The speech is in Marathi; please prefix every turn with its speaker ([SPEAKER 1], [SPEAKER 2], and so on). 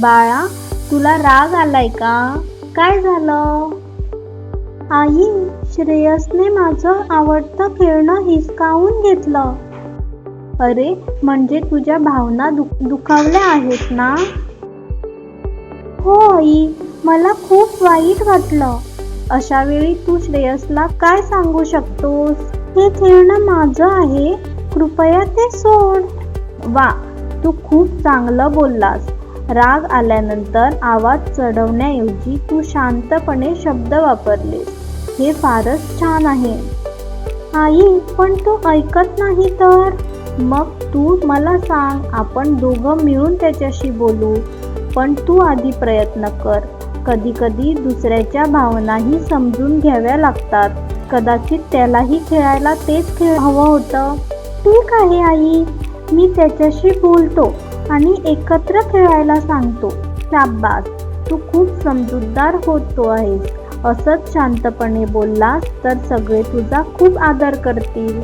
[SPEAKER 1] बाळा तुला राग आलाय का? काय झालं? आई श्रेयसने माझं आवडतं खेळणं हिसकावून घेतलं. अरे म्हणजे तुझ्या भावना दुख दुखावल्या आहेत ना? हो आई मला खूप वाईट वाटलं. अशा वेळी तू श्रेयसला काय सांगू शकतोस? हे खेळणं माझं आहे कृपया ते सोड. वा तू खूप चांगलं बोललास. राग आल्यानंतर आवाज चढवण्याऐवजी तू शांतपणे शब्द वापरलेस. हे फारच छान आहे. आई पण तू ऐकत नाही तर? मग तू मला सांग आपण दोघं मिळून त्याच्याशी बोलू. पण तू आधी प्रयत्न कर. कधी कधी दुसऱ्याच्या भावनाही समजून घ्याव्या लागतात. कदाचित त्यालाही खेळायला तेच खेळ हवं होतं. ठीक आहे आई. मी त्याच्याशी बोलतो. आणि एकत्र खेळायला सांगतो. शाबास तू खूप समजूतदार होतो आहेस. असंच शांतपणे बोललास तर सगळे तुझा खूप आदर करतील.